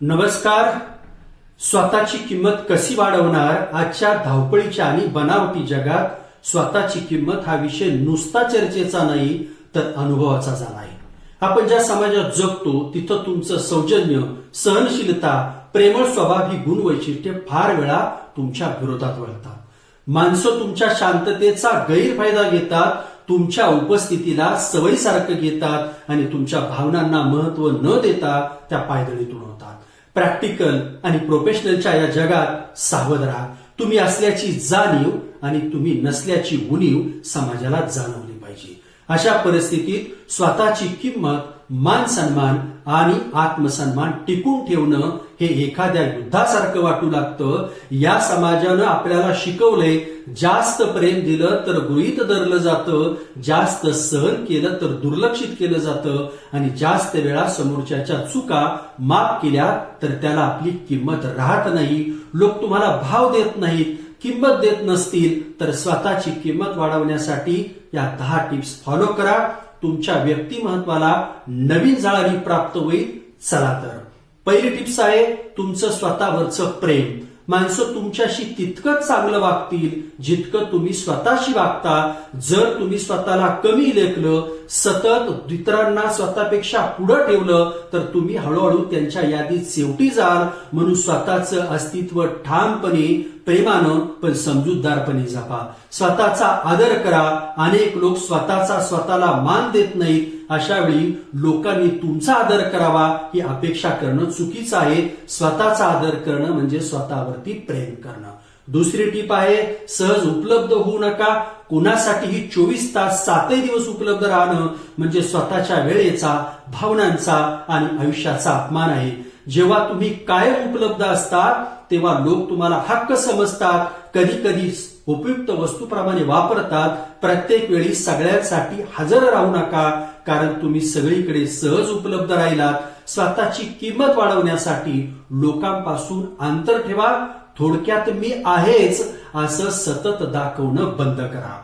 नमस्कार. स्वतःची किंमत कशी वाढवणार? आजच्या धावपळीच्या आणि बनावटी जगात स्वतःची किंमत हा विषय नुसता चर्चेचा नाही तर अनुभवाचा झाला आहे. आपण ज्या समाजात जगतो तिथं तुमचं सौजन्य सहनशीलता प्रेमळ स्वभाव ही गुण वैशिष्ट्ये फार वेळा तुमच्या विरोधात वळतात. माणसं तुमच्या शांततेचा गैरफायदा घेतात तुमच्या उपस्थितीला सवयीसारखं घेतात आणि तुमच्या भावनांना महत्त्व न देता त्या पायदळीतून होतात प्रॅक्टिकल आणि प्रोफेशनलच्या या जगात सावध राहा. तुम्ही असल्याची जाणीव आणि तुम्ही नसल्याची उणीव समाजाला जाणवली पाहिजे. अशा परिस्थितीत स्वतःची किंमत मान सन्मान आणि आत्मसन्मान टिकून ठेवणं हे एखाद्या युद्धासारखं वाटू लागतं. या समाजानं आपल्याला शिकवलंय जास्त प्रेम दिलं तर गृहीत धरलं जातं जास्त सहन केलं तर दुर्लक्षित केलं जातं आणि जास्त वेळा समोरच्याच्या चुका माफ केल्या तर त्याला आपली किंमत राहत नाही. लोक तुम्हाला भाव देत नाहीत किंमत देत नसतील तर स्वतःची किंमत वाढवण्यासाठी या दहा टिप्स फॉलो करा. तुमच्या व्यक्तिमत्वाला नवीन जाळारी प्राप्त होईल. चला तर. पहिली टिप्स आहे तुमचं स्वतःवरचं प्रेम. माणसं तुमच्याशी तितकंच चांगलं वागतील जितकं तुम्ही स्वतःशी वागता. जर तुम्ही स्वतःला कमी लेखलं सतत इतरांना स्वतःपेक्षा पुढं ठेवलं तर तुम्ही हळूहळू त्यांच्या यादीत शेवटी जाल. म्हणून स्वतःचं अस्तित्व ठामपणे प्रेमानं पण समजूतदारपणे जपा. स्वतःचा आदर करा. अनेक लोक स्वतःचा स्वतःला मान देत नाहीत अशा वेळी लोकांनी तुमचा आदर करावा ही अपेक्षा करणं चुकीचं आहे. स्वतःचा आदर करणं म्हणजे स्वतःवरती प्रेम करणं. दुसरी टीप आहे सहज उपलब्ध होऊ नका. कुणासाठीही चोवीस तास सातही दिवस उपलब्ध राहणं म्हणजे स्वतःच्या वेळेचा भावनांचा आणि आयुष्याचा अपमान आहे. जेव्हा तुम्ही कायम उपलब्ध असतात तेव्हा लोक तुम्हाला हक्क समजतात कधी कधी उपयुक्त वस्तूप्रमाणे वापरतात. प्रत्येक वेळी सगळ्यांसाठी हजर राहू नका कारण तुम्ही सगळीकडे सहज उपलब्ध राहिलात. स्वतःची किंमत वाढवण्यासाठी लोकांपासून अंतर ठेवा. थोडक्यात मी आहेच असं सतत दाखवणं बंद करा.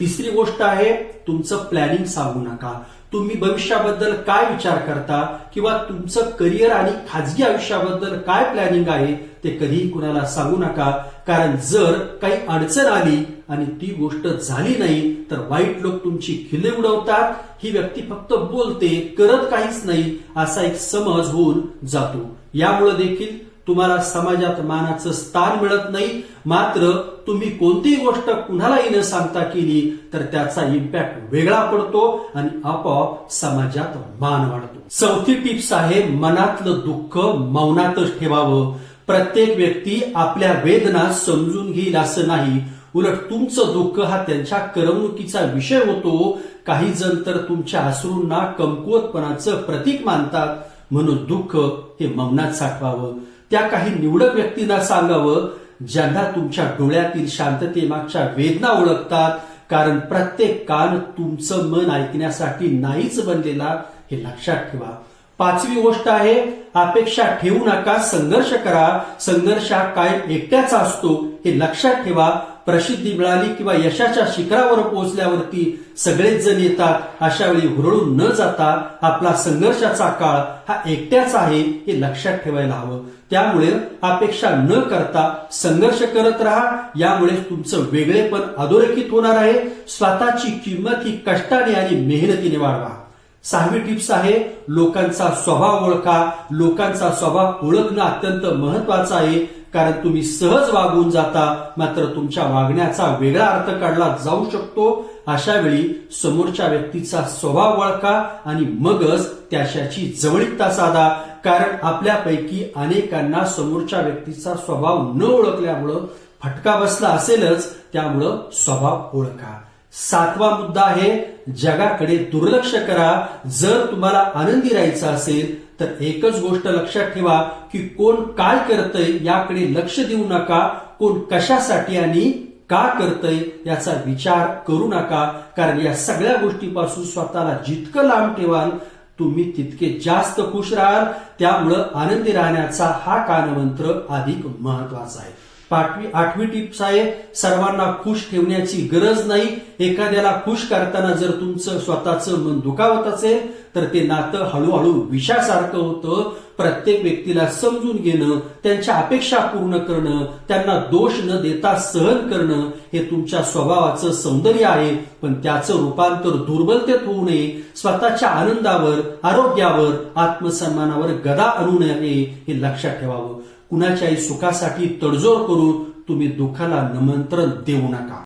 तिसरी गोष्ट आहे तुमचं प्लॅनिंग सांगू नका. तुम्ही भविष्याबद्दल काय विचार करता किंवा तुमचं करिअर आणि खाजगी आयुष्याबद्दल काय प्लॅनिंग आहे ते कधीही कुणाला सांगू नका. कारण जर काही अडचण आली आणि ती गोष्ट झाली नाही तर वाईट लोक तुमची खिल्ले उडवतात. ही व्यक्ती फक्त बोलते करत काहीच नाही असा एक समज होऊन जातो. यामुळे देखील तुम्हाला समाजात मानाचं स्थान मिळत नाही. मात्र तुम्ही कोणतीही गोष्ट कुणालाही न सांगता केली तर त्याचा इम्पॅक्ट वेगळा पडतो आणि आपोआप समाजात मान वाढतो. चौथी टिप्स आहे मनातलं दुःख मौनातच ठेवावं. प्रत्येक व्यक्ती आपल्या वेदना समजून घेईल असं नाही. उलट तुमचं दुःख हा त्यांच्या करमणुकीचा विषय होतो. काही जण तर तुमच्या अश्रूंना कमकुवतपणाचं प्रतीक मानतात. म्हणून दुःख हे मौनात साठवावं. त्या काही निवडक व्यक्तींना सांगावं ज्यांना तुमच्या डोळ्यातील शांततेमागच्या वेदना ओळखतात कारण प्रत्येक कान तुमचं मन ऐकण्यासाठी नाहीच बनलेला हे लक्षात ठेवा. पाचवी गोष्ट आहे अपेक्षा ठेवू नका संघर्ष करा. संघर्ष हा काय एकट्याचा असतो. हे लक्षात ठेवा. प्रसिद्धी मिळाली किंवा यशाच्या शिखरावर पोहोचल्यावरती सगळेच जण येतात. अशा वेळी हुरळून न जाता आपला संघर्षाचा काळ हा एकट्याचा आहे हे लक्षात ठेवायला हवं. त्यामुळे अपेक्षा न करता संघर्ष करत राहा. यामुळे तुमचं वेगळेपण अधोरेखित होणार आहे. स्वतःची किंमत ही कष्टाने आणि मेहनतीने वाढवा. सहावी टिप्स आहे लोकांचा स्वभाव ओळखा. लोकांचा स्वभाव ओळखणं अत्यंत महत्वाचं आहे कारण तुम्ही सहज वागून जाता मात्र तुमच्या वागण्याचा वेगळा अर्थ काढला जाऊ शकतो. अशा वेळी समोरच्या व्यक्तीचा स्वभाव ओळखा आणि मगच त्याच्याशी जवळीकता साधा. कारण आपल्यापैकी अनेकांना समोरच्या व्यक्तीचा स्वभाव न ओळखल्यामुळं फटका बसला असेलच त्यामुळं स्वभाव ओळखा. सातवा मुद्दा आहे जगाकडे दुर्लक्ष करा. जर तुम्हाला आनंदी राहायचं असेल तर एकच गोष्ट लक्षात ठेवा की कोण काय करतय याकडे लक्ष देऊ नका. कोण कशासाठी आणि का करतय याचा विचार करू नका. कारण या सगळ्या गोष्टीपासून स्वतःला जितकं लांब ठेवाल तुम्ही तितके जास्त खुश राहाल. त्यामुळं आनंदी राहण्याचा हा कानमंत्र अधिक महत्त्वाचा आहे. पाठवी आठवी टिप्स आहे सर्वांना खुश ठेवण्याची गरज नाही. एखाद्याला खुश करताना जर तुमचं स्वतःचं मन दुखावत असेल तर ते नातं हळूहळू विषासारखं होतं. प्रत्येक व्यक्तीला समजून घेणं त्यांच्या अपेक्षा पूर्ण करणं त्यांना दोष न देता सहन करणं हे तुमच्या स्वभावाचं सौंदर्य आहे. पण त्याचं रूपांतर दुर्बलतेत होऊ नये. स्वतःच्या आनंदावर आरोग्यावर आत्मसन्मानावर गदा आणू नये हे लक्षात ठेवावं. कुणाच्याही सुखासाठी तडजोड करून तुम्ही दुःखाला निमंत्रण देऊ नका.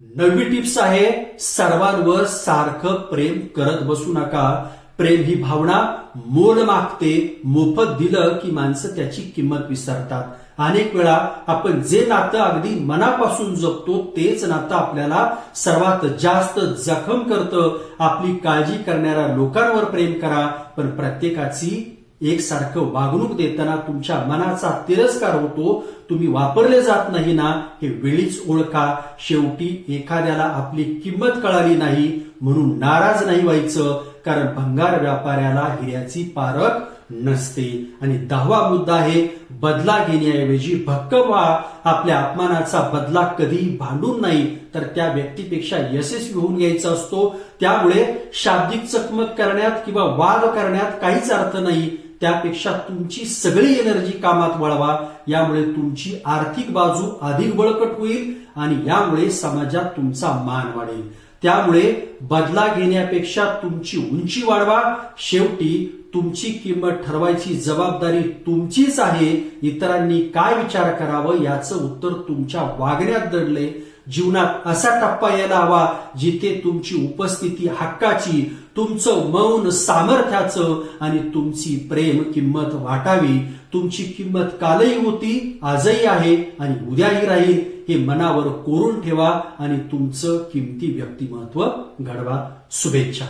नवी टिप्स आहे सर्वांवर सारखं प्रेम करत बसू नका. प्रेम ही भावना मोल मागते मोफत दिलं की माणसं त्याची किंमत विसरतात. अनेक वेळा आपण जे नातं अगदी मनापासून जपतो तेच नातं आपल्याला सर्वात जास्त जखम करतं. आपली काळजी करणाऱ्या लोकांवर प्रेम करा पण प्रत्येकाची एकसारखं वागणूक देताना तुमच्या मनाचा तिरस्कार होतो तुम्ही वापरले जात नाही ना हे वेळीच ओळखा. शेवटी एखाद्याला आपली किंमत कळाली नाही म्हणून नाराज नाही व्हायचं कारण भंगार व्यापाऱ्याला हिऱ्याची पारख नसते. आणि दहावा मुद्दा आहे बदला घेण्याऐवजी भक्कम व्हा. आपल्या अपमानाचा बदला कधीही भांडून नाही. तर त्या व्यक्तीपेक्षा यशस्वी होऊन घ्यायचा असतो. त्यामुळे शाब्दिक चकमक करण्यात किंवा वाद करण्यात काहीच अर्थ नाही. त्यापेक्षा तुमची सगळी एनर्जी कामात वळवा. यामुळे तुमची आर्थिक बाजू अधिक बळकट होईल आणि यामुळे समाजात तुमचा मान वाढेल. त्यामुळे बदला घेण्यापेक्षा तुमची उंची वाढवा. शेवटी तुमची किंमत ठरवायची जबाबदारी तुमचीच आहे. इतरांनी काय विचार करावं याचं उत्तर तुमच्या वागण्यात दडले जीवनात असा टप्पा यायला हवा जिथे तुमची उपस्थिती हक्काची तुमचं मौन सामर्थ्याचं आणि तुमची प्रेम किंमत वाटावी. तुमची किंमत कालही होती आजही आहे आणि उद्याही राहील. हे मनावर कोरून ठेवा आणि तुमचं किमती व्यक्तिमत्व घडवा. शुभेच्छा.